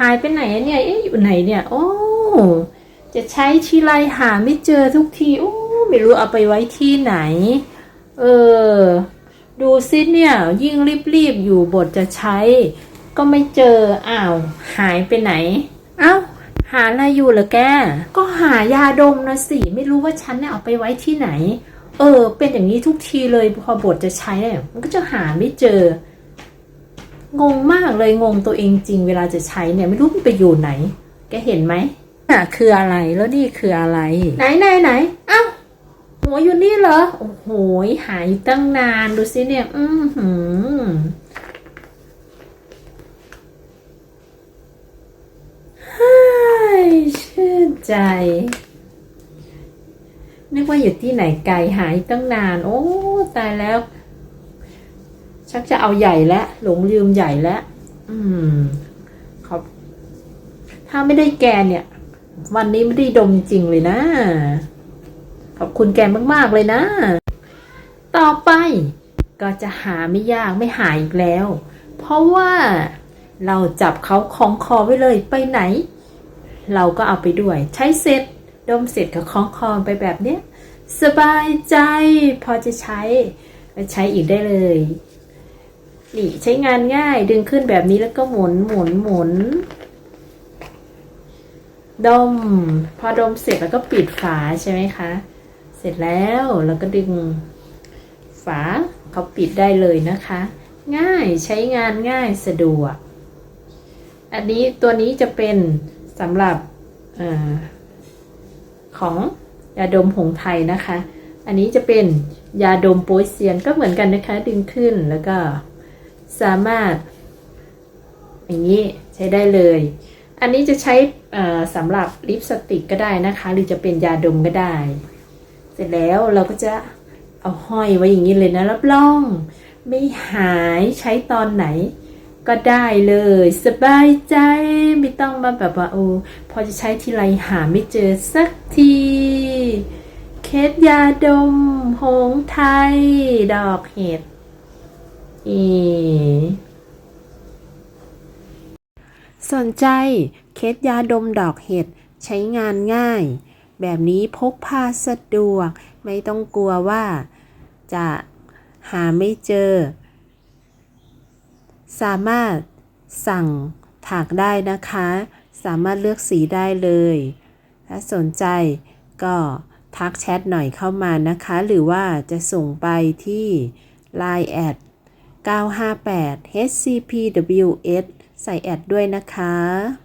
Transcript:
หายไปไหนอะเนี่ย เอ๊ะอยู่ไหนเนี่ย โอ้ จะใช้ทีไรหาไม่เจอทุกที โอ้ ไม่รู้เอาไปไว้ที่ไหน เออ ดูซิเนี่ย ยิ่งรีบๆอยู่บทจะใช้ ก็ไม่เจอ อ้าว หายไปไหนเอ้าหาอะไรอยู่เหรอแก ก็หายาดมนะสิ ไม่รู้ว่าฉันเนี่ยเอาไปไว้ที่ไหน เออ เป็นอย่างนี้ทุกทีเลย พอบทจะใช้เนี่ยมันก็จะหาไม่เจอ งงมากเลยงงตัวเองจริง เวลาจะใช้เนี่ยไม่รู้มันไปอยู่ไหน แกเห็นไหมอะคืออะไรแล้วนี่คืออะไร ไหนไหนไหนเอ้าหัวอยู่นี่เหรอ โอ้โหหายตั้งนานดูสิเนี่ย อือหือเฮ้ยชื่นใจ นึกว่าอยู่ที่ไหนไกลหายตั้งนาน โอ้ ตายแล้ว ชักจะเอาใหญ่แล้วหลงลืมใหญ่แล้วอืมขอบถ้าไม่ได้แกเนี่ย วันนี้ไม่ได้ดมจริงเลยนะ ขอบคุณแกมากๆเลยนะ ต่อไปก็จะหาไม่ยากไม่หายอีกแล้ว เพราะว่าเราจับเขาคล้องคอไว้เลยไปไหน เราก็เอาไปด้วย ใช้เสร็จดมเสร็จก็คล้องคอไปแบบเนี้ยสบายใจพอจะใช้ใช้อีกได้เลย นี่ใช้งานง่าย ดึงขึ้นแบบนี้แล้วก็หมุนหมุนหมุน ดม พอดมเสร็จแล้วก็ปิดฝาใช่ไหมคะ เสร็จแล้วเราก็ดึง ฝาเขาปิดได้เลยนะคะ ง่ายใช้งานง่ายสะดวก อันนี้ตัวนี้จะเป็นสำหรับอของยาดมหงไทยนะคะ อันนี้จะเป็นยาดมโปยเซียนก็เหมือนกันนะคะ ดึงขึ้นแล้วก็ สามารถ อย่างนี้ใช้ได้เลย อันนี้จะใช้สำหรับลิปสติกก็ได้นะคะ หรือจะเป็นยาดมก็ได้ เสร็จแล้วเราก็จะเอาห้อยไว้อย่างนี้เลยนะรับรอง ไม่หายใช้ตอนไหนก็ได้เลย สบายใจไม่ต้องมาแบบว่าโอ้พอจะใช้ทีไรหาไม่เจอสักที เคสยาดม หงไทย ดอกเห็ด อีสนใจเคสยาดมดอกเห็ดใช้งานง่าย แบบนี้พกพาสะดวก ไม่ต้องกลัวว่าจะหาไม่เจอ สามารถสั่งถักได้นะคะ สามารถเลือกสีได้เลย ถ้าสนใจก็ทักแชทหน่อยเข้ามานะคะ หรือว่าจะส่งไปที่ Line แอด 958 HCPWS ใส่แอดด้วยนะคะ